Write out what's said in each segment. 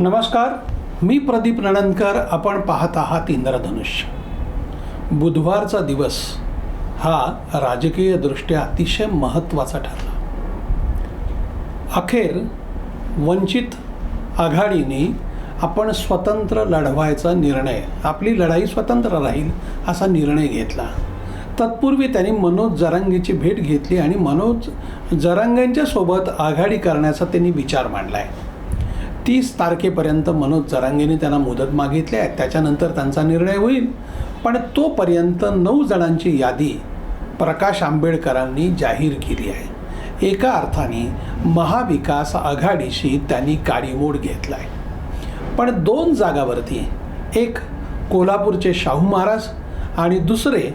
नमस्कार मी प्रदीप नणंदकर आपण पाहत आहात इंद्रधनुष्य बुधवारचा दिवस हा राजकीयदृष्ट्या अतिशय महत्त्वाचा ठरला. अखेर वंचित आघाडीने आपण स्वतंत्र लढवायचा निर्णय आपली लढाई स्वतंत्र राहील असा निर्णय घेतला. तत्पूर्वी त्यांनी मनोज जरांगेची भेट घेतली आणि मनोज जरांगेंच्या सोबत आघाडी करण्याचा त्यांनी विचार मांडला आहे तीस तारखेपर्यंत मनोज जरांगेने त्यांना मुदत मागितली आहे त्याच्यानंतर त्यांचा निर्णय होईल. पण तोपर्यंत नऊ जणांची यादी प्रकाश आंबेडकरांनी जाहीर केली आहे. एका अर्थाने महाविकास आघाडीशी त्यांनी काडीमोड घेतला आहे पण दोन जागावरती एक कोल्हापूरचे शाहू महाराज आणि दुसरे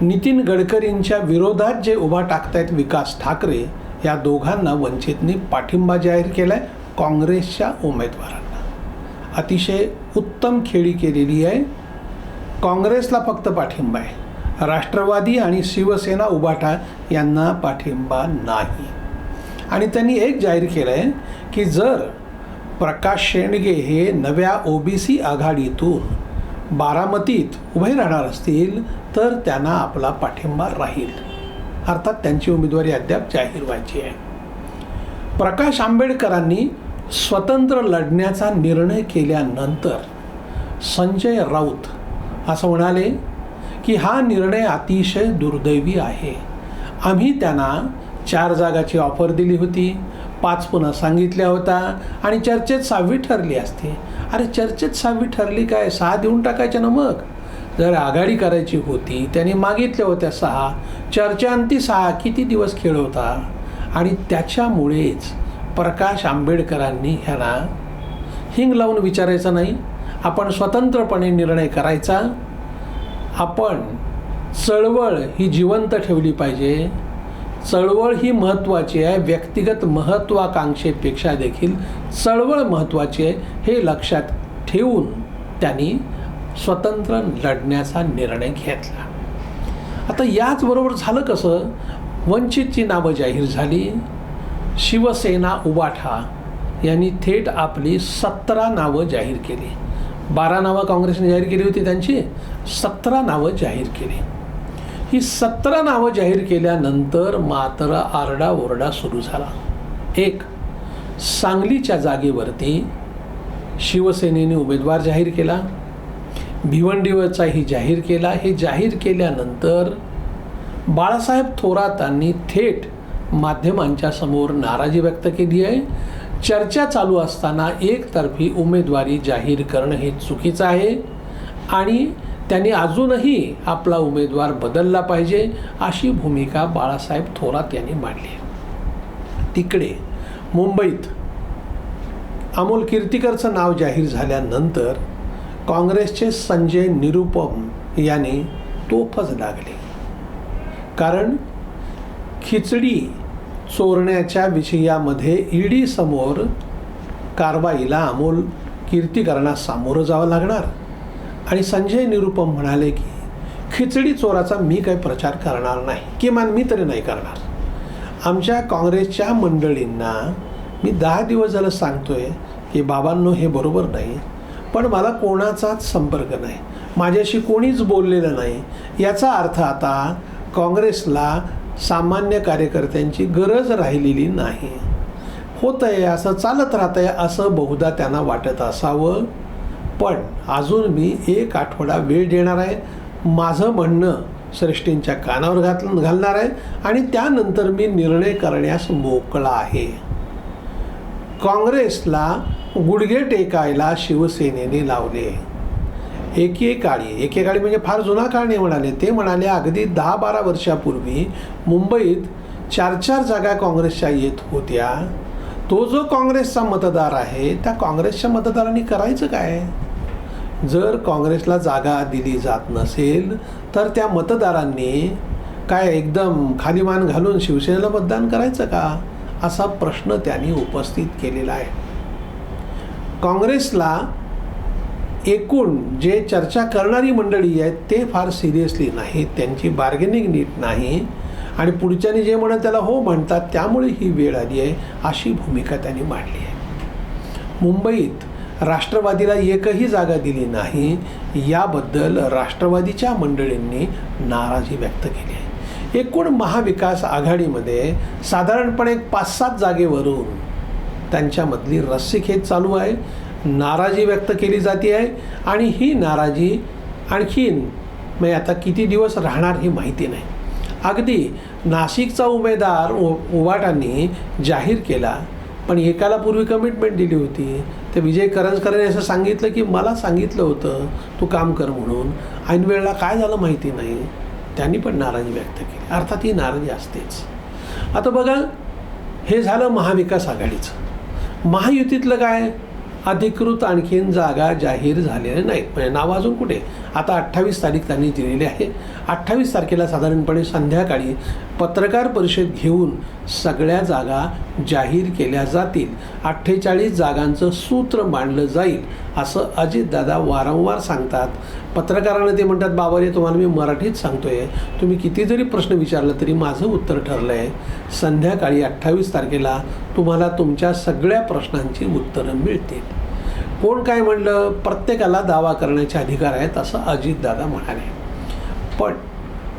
नितीन गडकरींच्या विरोधात जे उभा टाकतायत विकास ठाकरे या दोघांना वंचितनी पाठिंबा जाहीर केला आहे काँग्रेसच्या उमेदवारांना. अतिशय उत्तम खेळी केलेली आहे. काँग्रेसला फक्त पाठिंबा आहे. राष्ट्रवादी आणि शिवसेना उभाटा यांना पाठिंबा नाही. आणि त्यांनी एक जाहीर केलं आहे की जर प्रकाश शेंडगे हे नव्या ओ बी सी आघाडीतून बारामतीत उभे राहणार असतील तर त्यांना आपला पाठिंबा राहील. अर्थात त्यांची उमेदवारी अद्याप जाहीर व्हायची आहे. प्रकाश आंबेडकरांनी स्वतंत्र लढण्याचा निर्णय केल्यानंतर संजय राऊत असं म्हणाले की हा निर्णय अतिशय दुर्दैवी आहे. आम्ही त्यांना चार जागाची ऑफर दिली होती. पाच पुन्हा सांगितल्या होत्या आणि चर्चेत सहावी ठरली असती. अरे चर्चेत सहावी ठरली काय? सहा देऊन टाकायच्या ना मग? जर आघाडी करायची होती त्यांनी मागितल्या होत्या सहा. चर्चांती सहा किती दिवस खेळ होता? आणि त्याच्यामुळेच प्रकाश आंबेडकरांनी ह्याला हिंग लावून विचारायचं नाही. आपण स्वतंत्रपणे निर्णय करायचा. आपण चळवळ ही जिवंत ठेवली पाहिजे. चळवळ ही महत्त्वाची आहे. व्यक्तिगत महत्त्वाकांक्षेपेक्षा देखील चळवळ महत्त्वाची आहे हे लक्षात ठेवून त्यांनी स्वतंत्र लढण्याचा निर्णय घेतला. आता याचबरोबर झालं कसं? वंचितची नावं जाहीर झाली. शिवसेना उबाठा यांनी थेट आपली सतरा नावं जाहीर केली. बारा नावं काँग्रेसने जाहीर केली होती त्यांची सतरा नावं जाहीर केली. ही सतरा नावं जाहीर केल्यानंतर मात्र आरडाओरडा सुरू झाला. एक सांगलीच्या जागेवरती शिवसेनेने उमेदवार जाहीर केला. भिवंडीवरचाही जाहीर केला. हे जाहीर केल्यानंतर बाळासाहेब थोरातांनी थेट माध्यमांच्या समोर नाराजी व्यक्त केली आहे. चर्चा चालू असताना एकतर्फी उमेदवारी जाहीर करणं हे चुकीचं आहे आणि त्यांनी अजूनही आपला उमेदवार बदलला पाहिजे अशी भूमिका बाळासाहेब थोरात यांनी मांडली आहे. तिकडे मुंबईत अमोल कीर्तिकरचं नाव जाहीर झाल्यानंतर काँग्रेसचे संजय निरुपम यांनी तोफच लागले. कारण खिचडी चोरण्याच्या विषयामध्ये ईडी समोर कारवाईला अमोल कीर्तीकरणा सामोरं जावं लागणार. आणि संजय निरुपम म्हणाले की खिचडी चोराचा मी काही प्रचार करणार नाही. किमान मी तरी नाही करणार. आमच्या काँग्रेसच्या मंडळींना मी दहा दिवस झालं सांगतोय की बाबांनो हे बरोबर नाही पण मला कोणाचाच संपर्क नाही. माझ्याशी कोणीच बोललेलं नाही. याचा अर्थ आता काँग्रेसला सामान्य कार्यकर्त्यांची गरज राहिलेली नाही. होत आहे असं चालत राहत आहे असं बहुधा त्यांना वाटत असावं. पण अजून मी एक आठवडा वेळ देणार आहे. माझं म्हणणं श्रेष्ठींच्या कानावर घात घालणार आहे आणि त्यानंतर मी निर्णय करण्यास मोकळा आहे. काँग्रेसला गुडघे टेकायला शिवसेनेने लावले. एकेकाळी एकेकाळी म्हणजे फार जुना काळ नाही म्हणाले. ते म्हणाले अगदी दहा बारा वर्षापूर्वी मुंबईत चार चार जागा काँग्रेसच्या येत होत्या. तो जो काँग्रेसचा मतदार आहे त्या काँग्रेसच्या मतदारांनी करायचं काय? जर काँग्रेसला जागा दिली जात नसेल तर त्या मतदारांनी काय एकदम खाली मान घालून शिवसेनेला मतदान करायचं का? असा प्रश्न त्यांनी उपस्थित केलेला आहे. काँग्रेसला एकूण जे चर्चा करणारी मंडळी आहेत ते फार सिरियसली नाही त्यांची बार्गेनिंग नीट नाही. आणि पुढच्यानी जे म्हणत त्याला हो म्हणतात त्यामुळे ही वेळ आली आहे अशी भूमिका त्यांनी मांडली आहे. मुंबईत राष्ट्रवादीला एकही जागा दिली नाही याबद्दल राष्ट्रवादीच्या मंडळींनी नाराजी व्यक्त केली आहे. एकूण महाविकास आघाडीमध्ये साधारणपणे पाच सात जागेवरून त्यांच्यामधली रस्सीखेच चालू आहे. नाराजी व्यक्त केली जाते आहे आणि ही नाराजी आणखीन म्हणजे आता किती दिवस राहणार ही माहिती नाही. अगदी नाशिकचा उमेदवार उ उवाटांनी जाहीर केला पण एकाला पूर्वी कमिटमेंट दिली होती. तर विजय करंजकरांनी असं सांगितलं की मला सांगितलं होतं तू काम कर म्हणून. ऐन वेळेला काय झालं माहिती नाही. त्यांनी पण नाराजी व्यक्त केली. अर्थात ही नाराजी असतेच. आता बघा हे झालं महाविकास आघाडीचं. महायुतीतलं काय? अधिकृत आणखीन जागा जाहीर झालेल्या नाहीत. म्हणजे नाव अजून कुठे? आता अठ्ठावीस तारीख त्यांनी दिलेली आहे. अठ्ठावीस तारखेला साधारणपणे संध्याकाळी पत्रकार परिषद घेऊन सगळ्या जागा जाहीर केल्या जातील. अठ्ठेचाळीस जागांचं सूत्र मांडलं जाईल असं अजितदादा वारंवार सांगतात. पत्रकारांना ते म्हणतात बाबा रे तुम्हाला मी मराठीत सांगतोय. तुम्ही किती जरी प्रश्न विचारला तरी माझं उत्तर ठरलं आहे संध्याकाळी अठ्ठावीस तारखेला तुम्हाला तुमच्या सगळ्या प्रश्नांची उत्तरं मिळतील. कोण काय म्हणलं? प्रत्येकाला दावा करण्याचे अधिकार आहेत असं अजितदादा म्हणाले. पण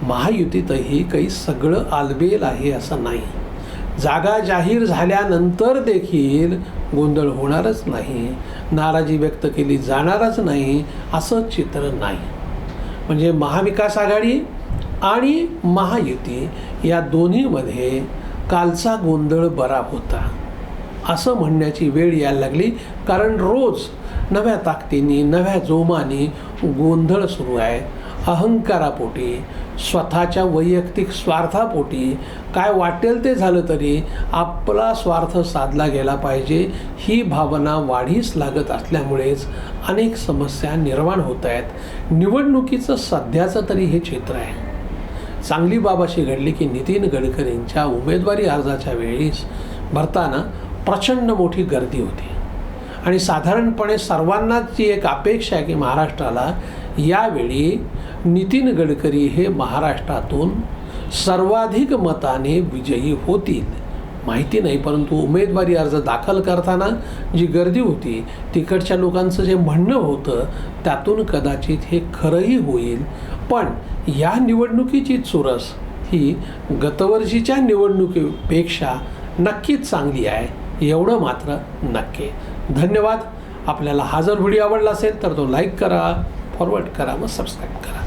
महायुतीतही काही सगळं आलबेल आहे असं नाही. जागा जाहीर झाल्यानंतर देखील गोंधळ होणारच नाही नाराजी व्यक्त केली जाणारच नाही असं चित्र नाही. म्हणजे महाविकास आघाडी आणि महायुती या दोन्हीमध्ये कालचा गोंधळ बरा होता. असं म्हणण्याची वेळ यायला लागली. कारण रोज नव्या ताकदीने नव्या जोमाने गोंधळ सुरू आहे. अहंकारापोटी स्वतःच्या वैयक्तिक स्वार्थापोटी. काय वाटेल ते झालं तरी आपला स्वार्थ साधला गेला पाहिजे. ही भावना वाढीस लागत असल्यामुळेच अनेक समस्या निर्माण होत आहेत. निवडणुकीचं सध्याचं तरी हे चित्र आहे. चांगली बाब अशी घडली की नितीन गडकरींच्या उमेदवारी अर्जाच्या वेळीस भरताना प्रचंड मोठी गर्दी होती. आणि साधारणपणे सर्वांनाच ती एक अपेक्षा आहे की महाराष्ट्राला यावेळी नितीन गडकरी हे महाराष्ट्रातून सर्वाधिक मताने विजयी होतील. माहिती नाही परंतु उमेदवारी अर्ज दाखल करताना जी गर्दी होती तिकडच्या लोकांचं जे म्हणणं होतं त्यातून कदाचित हे खरंही होईल. पण या निवडणुकीची चुरस ही गतवर्षीच्या निवडणुकीपेक्षा नक्कीच चांगली आहे. एवढं मात्र नक्की. धन्यवाद. आपल्याला हा जर व्हिडिओ आवडला असेल तर तो लाईक करा फॉरवर्ड करा व सबस्क्राईब करा.